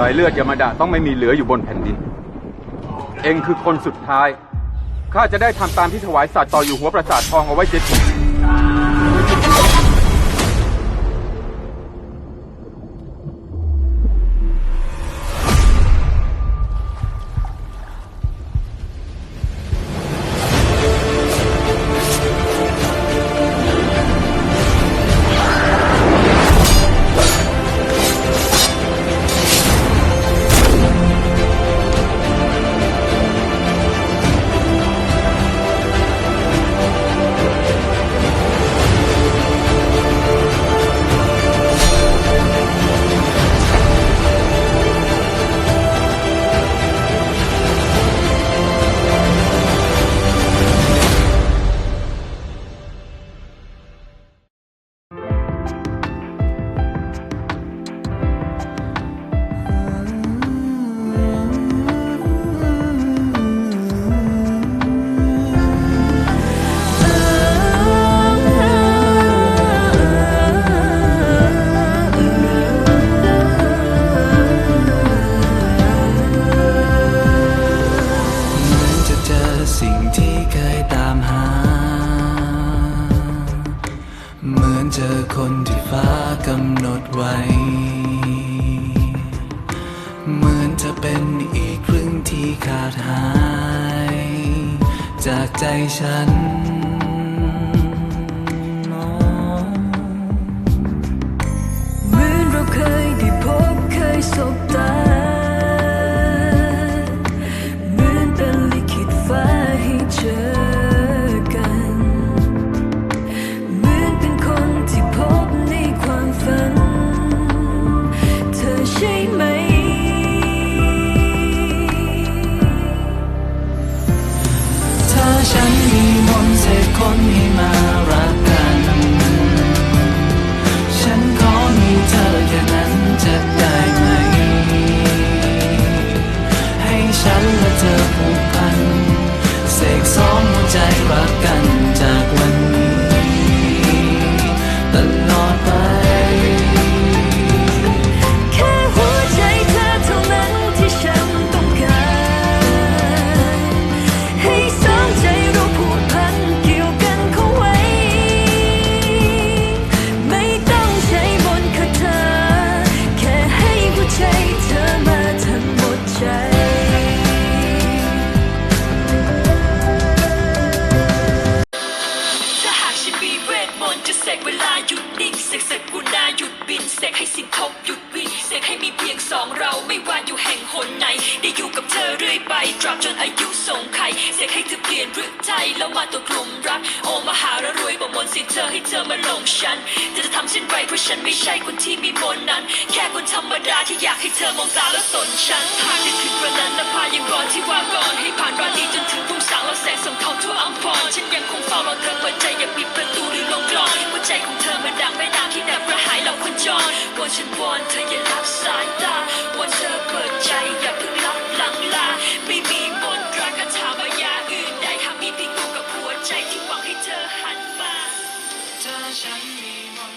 รอยเลือดยามาดะต้องไม่มีเหลืออยู่บนแผ่นดิน เองคือคนสุดท้าย ข้าจะได้ทำตามที่ถวายสัตว์ต่ออยู่หัวประสาททองเอาไว้เจ็ดที คนที่ฟ้ากำหนดไว้ เหมือนจะเป็นอีกครึ่งที่ขาดหาย จากใจฉันเหมือนเราเคยได้พบเคยสบตาเหมือนเป็นลิขิตฟ้าให้เจอ คนให้มาะเสกเวลาหยุดนิ่งเสกเสกุณนาหยุดบินเสกให้สิ่งทบหยุดวิ่งเสกให้มีเพียงสองเราไม่ว่าอยู่แห่งหนไหน ได้อยู่กับเธอเรื่อยไปตราบจนอายุสงไข่เสกให้เธอเปลี่ยนฤทธิ์ใจแล้วมาตัวกลุ่มรัก โอมาหารรวยบ่มนสิเธอให้เธอมาลงฉันจะจะทำเช่นไรเพราะฉันไม่ใช่คนที่มีมนนั้น แค่คนธรรมดาที่อยากให้เธอมองตาแล้วสนฉันผ่าได้ถึงกระนั้นและพายังร้อนที่ว่างร้อนให้ผ่านราตรีจนถึงทุ่งสางแล้วแสงส่องทองทั่วอัมพรฉันยังคงเฝ้ารอเธอเปิดใจอยากปิดประตูหรือลง ใจของเธอมันดังไม่น้ำที่แนบกระหายเราคนจรกวนฉันวอนเธออย่าลับสายตาวอนเธอเปิดใจอย่าเพิ่งลับหลังลาไม่มีบนรักกระถามายาอื่นใดทำให้พี่กูกับหัวใจที่หวังให้เธอหันมาเธอฉันมีมน